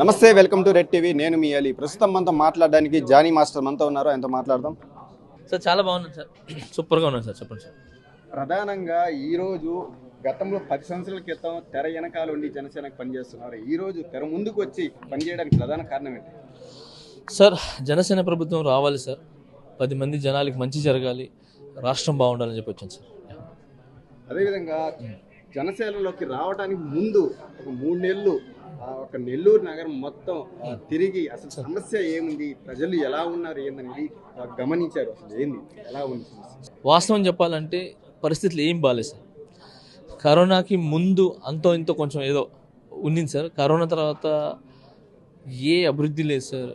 నమస్తే welcome to red TV. నేను మీ అలీ. ప్రస్తుతం మనతో మాట్లాడడానికి జానీ మాస్టర్ మనతో ఉన్నారు? ఆయనతో మాట్లాడదాం. సార్ చాలా బాగున్నాను సార్. సూపర్గా ఉన్నాను సార్ చెప్పండి సార్. ప్రధానంగా ఈ రోజు గతంలో పది సంవత్సరాల క్రితం తెర వెనకాల ఉండి జనసేనకు పనిచేస్తున్నారు. ఈ రోజు తెర ముందుకు వచ్చి పనిచేయడానికి ప్రధాన కారణం ఏంటి? సార్ జనసేన ప్రభుత్వం రావాలి సార్. పది మంది జనాలకి మంచి జరగాలి. రాష్ట్రం బాగుండాలని చెప్పి వచ్చాను సార్. అదేవిధంగా జనసేనలోకి రావడానికి ముందు ఒక మూడు నెలలు ఒక నెల్లూరు నగరం మొత్తం తిరిగి అసలు సమస్య ఏముంది? ప్రజలు ఎలా ఉన్నారు? ఏందనేది గమనించారు అసలు ఏంది? ఎలా ఉంది వాస్తవం చెప్పాలంటే పరిస్థితులు ఏం బాగాలేదు సార్. కరోనాకి ముందు అంతో ఇంతో కొంచెం ఏదో ఉండింది సార్. కరోనా తర్వాత ఏ అభివృద్ధి లేదు సార్.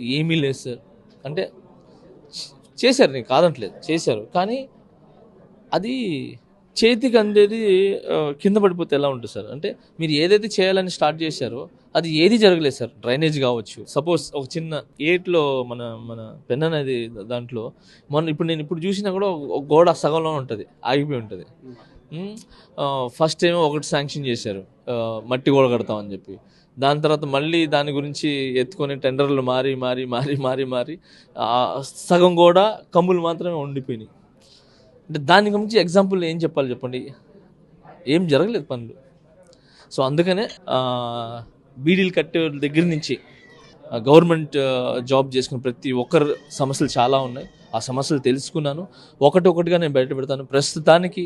ఏమీ లేదు సార్. అంటే చేశారు నేను కాదంటలేదు చేశారు. కానీ అది చేతికి అందేది కింద పడిపోతే ఎలా ఉంటుంది సార్? అంటే మీరు ఏదైతే చేయాలని స్టార్ట్ చేశారో అది ఏది జరగలేదు సార్? డ్రైనేజ్ కావచ్చు. సపోజ్ ఒక చిన్న ఏట్లో మన మన పెన్ అనేది దాంట్లో మనం ఇప్పుడు నేను ఇప్పుడు చూసినా కూడా ఒక గోడ సగంలో ఉంటుంది ఆగిపోయి ఉంటుంది. ఫస్ట్ ఏమో ఒకటి శాంక్షన్ చేశారు. మట్టి గోడ కడతామని చెప్పి. దాని తర్వాత మళ్ళీ దాని గురించి ఎత్తుకొని టెండర్లు మారి మారి మారి మారి మారి సగం కూడా కమ్ములు మాత్రమే ఉండిపోయినాయి. అంటే దాని గురించి ఎగ్జాంపుల్ ఏం చెప్పాలి చెప్పండి? ఏం జరగలేదు పనులు. సో అందుకనే బీడీలు కట్టే వాళ్ళ దగ్గర నుంచి గవర్నమెంట్ జాబ్ చేసుకున్న ప్రతి ఒక్కరు సమస్యలు చాలా ఉన్నాయి. ఆ సమస్యలు తెలుసుకున్నాను. ఒకటి ఒకటిగా నేను బయట పెడతాను. ప్రస్తుతానికి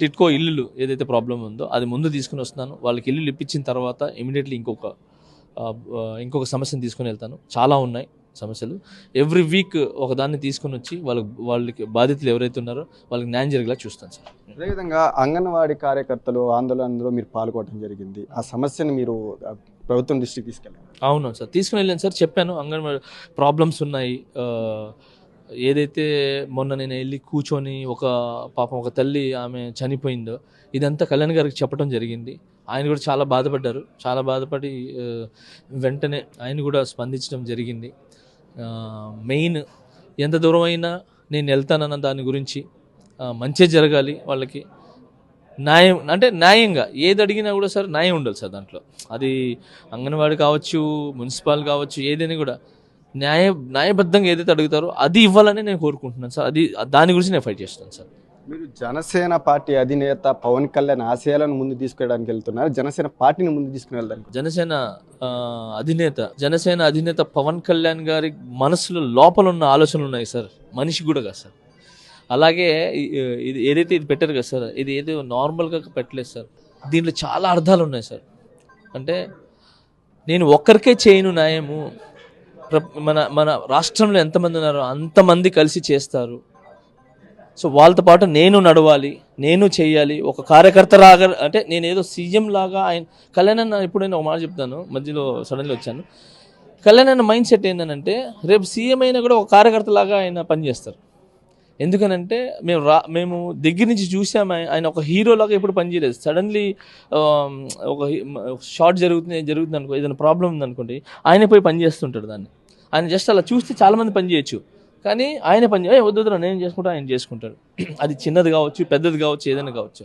టిట్కో ఇల్లులు ఏదైతే ప్రాబ్లం ఉందో అది ముందు తీసుకుని వస్తున్నాను. వాళ్ళకి ఇల్లులు ఇప్పించిన తర్వాత ఇమీడియట్లీ ఇంకొక ఇంకొక సమస్యను తీసుకుని వెళ్తాను. చాలా ఉన్నాయి. సమస్యలు. ఎవ్రీ వీక్ ఒక దాన్ని తీసుకుని వచ్చి వాళ్ళకి వాళ్ళకి బాధితులు ఎవరైతే ఉన్నారో వాళ్ళకి న్యాయం జరిగేలా చూస్తాను సార్. అదేవిధంగా అంగన్వాడీ కార్యకర్తలు ఆందోళనలో మీరు పాల్గొనడం జరిగింది. ఆ సమస్యను మీరు ప్రభుత్వం దృష్టికి తీసుకెళ్ళారు? అవును సార్. తీసుకుని వెళ్ళాను సార్. చెప్పాను. అంగన్వాడీ ప్రాబ్లమ్స్ ఉన్నాయి. ఏదైతే మొన్న నేను వెళ్ళి కూర్చొని ఒక పాపం ఒక తల్లి ఆమె చనిపోయిందో ఇదంతా కళ్యాణ్ గారికి చెప్పడం జరిగింది. ఆయన కూడా చాలా బాధపడ్డారు. చాలా బాధపడి వెంటనే ఆయన కూడా స్పందించడం జరిగింది. మెయిన్ ఎంత దూరం అయినా నేను వెళ్తానన్న దాని గురించి మంచి జరగాలి వాళ్ళకి. న్యాయం అంటే న్యాయంగా ఏది అడిగినా కూడా సార్ న్యాయం ఉండాలి సార్ దాంట్లో. అది అంగన్వాడీ కావచ్చు మున్సిపల్ కావచ్చు ఏదైనా కూడా న్యాయ న్యాయబద్ధంగా ఏదైతే అడుగుతారో అది ఇవ్వాలని నేను కోరుకుంటున్నాను సార్. అది దాని గురించి నేను ఫైట్ చేస్తాను సార్. మీరు జనసేన పార్టీ అధినేత పవన్ కళ్యాణ్ ఆశయాలను ముందు తీసుకెళ్ళడానికి వెళ్తున్నారు. జనసేన పార్టీని ముందు తీసుకుని వెళ్ళడానికి జనసేన అధినేత జనసేన అధినేత పవన్ కళ్యాణ్ గారి మనసులో లోపల ఉన్న ఆలోచనలు ఉన్నాయి సార్. మనిషి కూడా కాదు సార్. అలాగే ఇది ఏదైతే ఇది పెట్టారు కదా సార్ ఇది ఏదో నార్మల్గా పెట్టలేదు సార్. దీంట్లో చాలా అర్థాలు ఉన్నాయి సార్. అంటే నేను ఒక్కరికే చేయను న్యాయము. ప్ర- మన మన రాష్ట్రంలో ఎంతమంది ఉన్నారో అంతమంది కలిసి చేస్తారు. సో వాళ్ళతో పాటు నేను నడవాలి నేను చేయాలి ఒక కార్యకర్త లాగా అంటే నేను ఏదో సీఎం లాగా ఆయన కళ్యాణ్ అన్న ఇప్పుడు నేను ఒక మాట చెప్తాను మధ్యలో సడన్లీ వచ్చాను. కళ్యాణ్ అన్న మైండ్ సెట్ ఏంటంటే రేపు సీఎం అయినా కూడా ఒక కార్యకర్త లాగా ఆయన పనిచేస్తారు. ఎందుకనంటే మేము రా మేము దగ్గర నుంచి చూసాము ఆయన- ఆయన ఒక హీరోలాగా ఎప్పుడు పనిచేయలేదు. సడన్లీ um, ఒక షార్ట్ జరుగుతుంది జరుగుతుంది అనుకో ఏదైనా ప్రాబ్లం ఉందనుకోండి ఆయన పోయి పని చేస్తుంటాడు దాన్ని. ఆయన జస్ట్ అలా చూస్తే చాలామంది పనిచేయచ్చు. కానీ ఆయన పని చే- "ఏ, వద్దురా, నేను చేసుకుంటా ఆయన చేసుకుంటాడు. అది చిన్నది కావచ్చు పెద్దది కావచ్చు ఏదైనా కావచ్చు.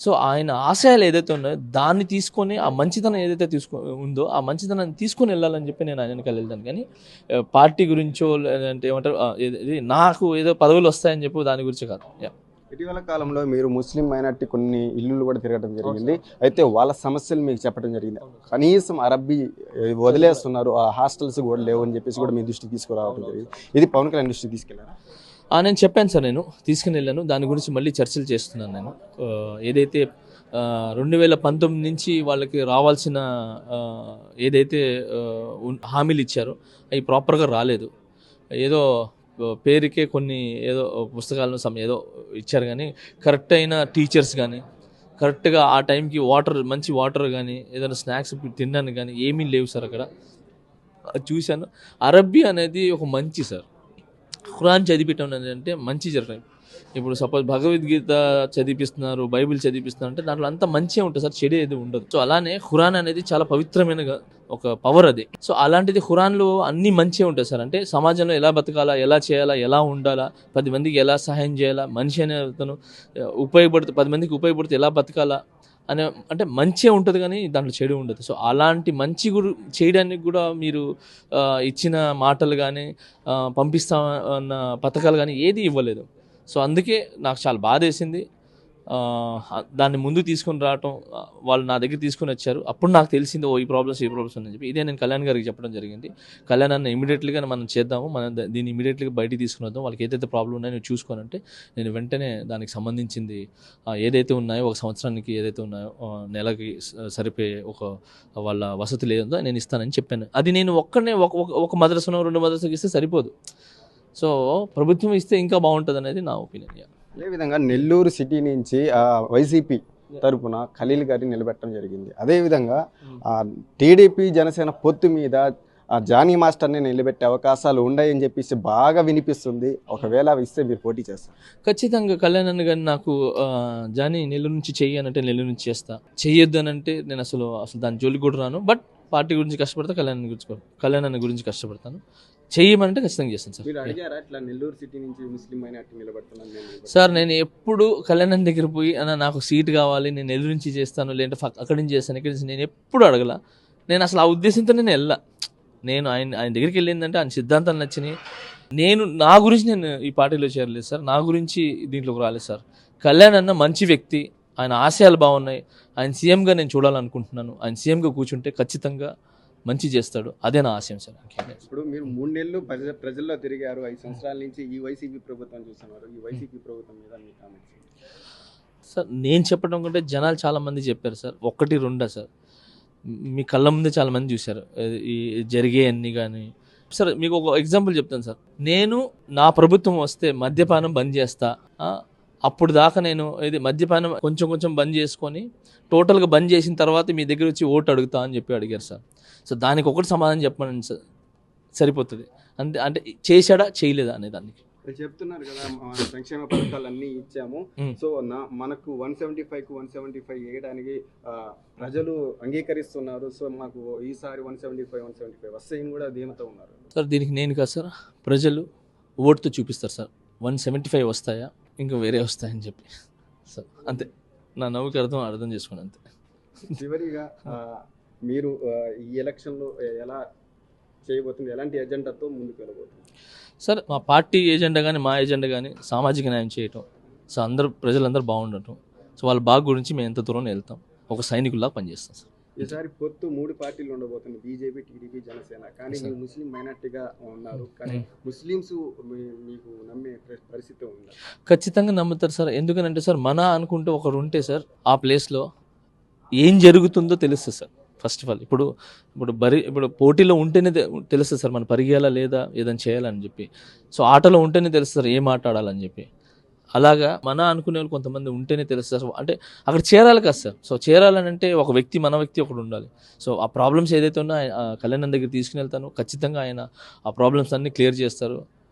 సో ఆయన ఆశయాలు ఏదైతే ఉన్నాయో దాన్ని తీసుకొని ఆ మంచితనం ఏదైతే తీసుకో ఉందో ఆ మంచితనాన్ని తీసుకొని వెళ్ళాలని చెప్పి నేను ఆయన వెళ్తాను. కానీ పార్టీ గురించో లేదంటే ఏమంటారు నాకు ఏదో పదవులు వస్తాయని చెప్పి దాని గురించి కాదు. యా. ఇటీవల కాలంలో మీరు ముస్లిం మైనార్టీ కొన్ని ఇల్లులు కూడా తిరగడం జరిగింది. అయితే వాళ్ళ సమస్యలు మీకు చెప్పడం జరిగింది. కనీసం అరబ్బీ వదిలేస్తున్నారు. ఆ హాస్టల్స్ కూడా లేవు అని చెప్పేసి కూడా మీ దృష్టికి తీసుకురావడం జరిగింది. ఇది పవన్ కళ్యాణ్ దృష్టికి తీసుకెళ్ళారా నేను చెప్పాను సార్ నేను. తీసుకుని వెళ్ళాను. దాని గురించి మళ్ళీ చర్చలు చేస్తున్నాను నేను. ఏదైతే రెండు వేల పంతొమ్మిది నుంచి వాళ్ళకి రావాల్సిన ఏదైతే హామీలు ఇచ్చారో అవి ప్రాపర్గా రాలేదు. ఏదో పేరుకే కొన్ని ఏదో పుస్తకాలను సమ ఏదో ఇచ్చారు కానీ కరెక్ట్ అయిన టీచర్స్ కానీ కరెక్ట్గా ఆ టైంకి వాటర్ మంచి వాటర్ కానీ ఏదైనా స్నాక్స్ తినడానికి కానీ ఏమీ లేవు సార్ అక్కడ. అది చూశాను. అరబ్బీ అనేది ఒక మంచి సార్. ఖురాన్ చదివించడం అంటే మంచి జరగదు ఇప్పుడు సపోజ్ భగవద్గీత చదివిస్తున్నారు బైబిల్ చదివిస్తున్నారు అంటే దాంట్లో అంత మంచిగా ఉంటుంది సార్? చెడు ఏది ఉండదు. సో అలానే ఖురాన్ అనేది చాలా పవిత్రమైన ఒక పవర్ అది. సో అలాంటిది ఖురాన్లో అన్ని మంచిగా ఉంటాయి సార్? అంటే సమాజంలో ఎలా బతకాలా ఎలా చేయాలా ఎలా ఉండాలా పది మందికి ఎలా సహాయం చేయాలా మనిషి అనే అతను ఉపయోగపడుతూ పది మందికి ఉపయోగపడితే ఎలా బతకాలా అనే అంటే మంచిగా ఉంటుంది కానీ దాంట్లో చెడు ఉండదు. సో అలాంటి మంచి గురు చేయడానికి కూడా మీరు ఇచ్చిన మాటలు కానీ పంపిస్తా అన్న పథకాలు కానీ ఏది ఇవ్వలేదు. సో అందుకే నాకు చాలా బాధ వేసింది దాన్ని ముందు తీసుకొని రావటం వాళ్ళు నా దగ్గర తీసుకొని వచ్చారు. అప్పుడు నాకు తెలిసింది ఓ ఈ ప్రాబ్లమ్స్ ఈ ప్రాబ్లమ్స్ అని చెప్పి. ఇదే నేను కళ్యాణ్ గారికి చెప్పడం జరిగింది. కళ్యాణ్ అన్న ఇమీడియట్లీగా మనం చేద్దాము మనం దీన్ని ఇమీడియట్లీగా బయటికి తీసుకుని వద్దాం. వాళ్ళకి ఏదైతే ప్రాబ్లం ఉన్నాయో నువ్వు చూసుకోనంటే నేను వెంటనే దానికి సంబంధించింది ఏదైతే ఉన్నాయో ఒక సంవత్సరానికి ఏదైతే ఉన్నాయో నెలకి సరిపోయే ఒక వాళ్ళ వసతి లేదో నేను ఇస్తానని చెప్పాను. అది నేను ఒక్కనే ఒక ఒక- ఒక మద్రసనో రెండు మద్రసకి ఇస్తే సరిపోదు. సో ప్రభుత్వం ఇస్తే ఇంకా బాగుంటుంది అనేది నా ఒపీనియన్ అదేవిధంగా నెల్లూరు సిటీ నుంచి వైసీపీ తరపున ఖలీల్ గారిని నిలబెట్టడం జరిగింది. అదేవిధంగా ఆ, టీడీపీ జనసేన పొత్తు మీద ఆ జానీ మాస్టర్ని నిలబెట్టే అవకాశాలు ఉన్నాయని చెప్పేసి బాగా వినిపిస్తుంది. ఒకవేళ అవి ఇస్తే మీరు పోటీ చేస్తారు ఖచ్చితంగా కళ్యాణ్ అన్న గారిని నాకు జానీ నెల్లూరు నుంచి చెయ్యి అని అంటే నెల్లూరు నుంచి చేస్తా. చెయ్యొద్దు అంటే నేను అసలు అసలు దాని జోలికి కూడా రాను. బట్ పార్టీ గురించి కష్టపడతా కళ్యాణ్ గురించి కళ్యాణ్ అన్న గురించి కష్టపడతాను. చెయ్యమంటే ఖచ్చితంగా చేస్తాను సార్. మీరు అడిగారా ఇట్లా నెల్లూరు సిటీ నుంచి ముస్లిం మైనార్టీ నిలబెడుతున్నాను నేను నిలబెడుతున్నాను. సార్ నేను ఎప్పుడు కళ్యాణ్ దగ్గర పోయి అన్న నాకు సీట్ కావాలి నేను నెల్లూరు నుంచి చేస్తాను లేదంటే అక్కడి నుంచి చేస్తాను ఇక్కడి నుంచి నేను ఎప్పుడు అడగల. నేను అసలు ఆ ఉద్దేశంతో నేను వెళ్ళా. నేను ఆయన ఆయన దగ్గరికి వెళ్ళిందంటే ఆయన సిద్ధాంతాలు నచ్చినాయి. నేను నా గురించి నేను ఈ పార్టీలో చేరలేదు సార్. నా గురించి దీంట్లోకి రాలేదు సార్. కళ్యాణ్ అన్న మంచి వ్యక్తి. ఆయన ఆశయాలు బాగున్నాయి. ఆయన సీఎంగా నేను చూడాలనుకుంటున్నాను. ఆయన సీఎంగా కూర్చుంటే ఖచ్చితంగా మంచి చేస్తాడు. అదే నా ఆశయం సార్. ఇప్పుడు మీరు మూడు నెలలు ప్రజ ప్రజల్లో తిరిగారు. ఐదు సంవత్సరాల నుంచి ఈ వైసీపీ ప్రభుత్వం చూస్తున్నారు. ఈ వైసీపీ ప్రభుత్వం మీద మీ కామెంట్స్ సార్ నేను చెప్పడం కంటే జనాలు చాలా మంది చెప్పారు సార్. ఒక్కటి రెండా సార్. మీ కళ్ళ ముందే చాలా మంది చూశారు ఈ జరిగే అన్ని కానీ. సార్ మీకు ఒక ఎగ్జాంపుల్ చెప్తాను సార్. నేను నా ప్రభుత్వం వస్తే మద్యపానం బంద్ చేస్తా. అప్పుడు దాకా నేను ఇది మద్యపానం కొంచెం కొంచెం బంద్ చేసుకొని టోటల్గా బంద్ చేసిన తర్వాత మీ దగ్గర వచ్చి ఓటు అడుగుతా అని చెప్పి అడిగారు సార్. సో దానికి ఒకటి సమాధానం చెప్పమని సార్ సరిపోతుంది. అంతే అంటే చేశాడా చేయలేదా అనే దానికి. చెప్తున్నారు కదా సంక్షేమ పథకాలు అన్నీ ఇచ్చాము. సో నా మనకు వన్ సెవెంటీ ఫైవ్కు వన్ సెవెంటీ ఫైవ్ వేయడానికి ప్రజలు అంగీకరిస్తున్నారు. సో మాకు ఈసారి one seventy five one seventy five వస్తాయని కూడా ధీమతో ఉన్నారు. సార్ దీనికి నేను కాదు సార్ ప్రజలు ఓటుతో చూపిస్తారు సార్. వన్ సెవెంటీ ఫైవ్ వస్తాయా ఇంకా వేరే వస్తాయని చెప్పి. సార్ అంతే. నా నవ్వుకి అర్థం అర్థం చేసుకోండి అంతే. చివరిగా మీరు ఈ ఎలక్షన్లో ఎలా చేయబోతుంది? ఎలాంటి ఎజెండాతో ముందుకు వెళ్ళబోతుంది సార్ మా పార్టీ ఏజెండా కానీ మా ఏజెండా కానీ సామాజిక న్యాయం చేయటం. సో అందరూ ప్రజలందరూ బాగుండటం. సో వాళ్ళ బాగు గురించి మేము ఎంత దూరం వెళ్తాం? ఒక సైనికుల్లా పనిచేస్తాం సార్. ఈసారి పొత్తు మూడు పార్టీలు ఉండబోతుంది బీజేపీ టీడీపీ జనసేన. కానీ మీరు ముస్లిం మైనార్టీగా ఉన్నారు. కానీ ముస్లిమ్స్ మీకు నమ్మే ప్ర- పరిస్థితి ఉందా? ఖచ్చితంగా నమ్ముతారు సార్. ఎందుకనంటే సార్ మన అనుకుంటే ఒకరు ఉంటే సార్ ఆ ప్లేస్లో ఏం జరుగుతుందో తెలుస్తుంది సార్. ఫస్ట్ ఆఫ్ ఆల్ ఇప్పుడు ఇప్పుడు బరి ఇప్పుడు పోటీలో ఉంటేనే తెలుస్తుంది సార్ మనం పరిగేయాలా లేదా ఏదైనా చేయాలని చెప్పి. సో ఆటలో ఉంటేనే తెలుస్తుంది సార్ ఏం ఆటాడాలని చెప్పి. అలాగా మన అనుకునే వాళ్ళు కొంతమంది ఉంటేనే తెలుస్తారు అంటే అక్కడ చేరాలి కదా సార్. సో చేరాలని అంటే ఒక వ్యక్తి మన వ్యక్తి ఒకడు ఉండాలి. సో ఆ ప్రాబ్లమ్స్ ఏదైతే ఉన్నా ఆయన- కళ్యాణ్ దగ్గర తీసుకుని వెళ్తాను ఖచ్చితంగా ఆయన ఆ ప్రాబ్లమ్స్ అన్నీ క్లియర్ చేస్తారు.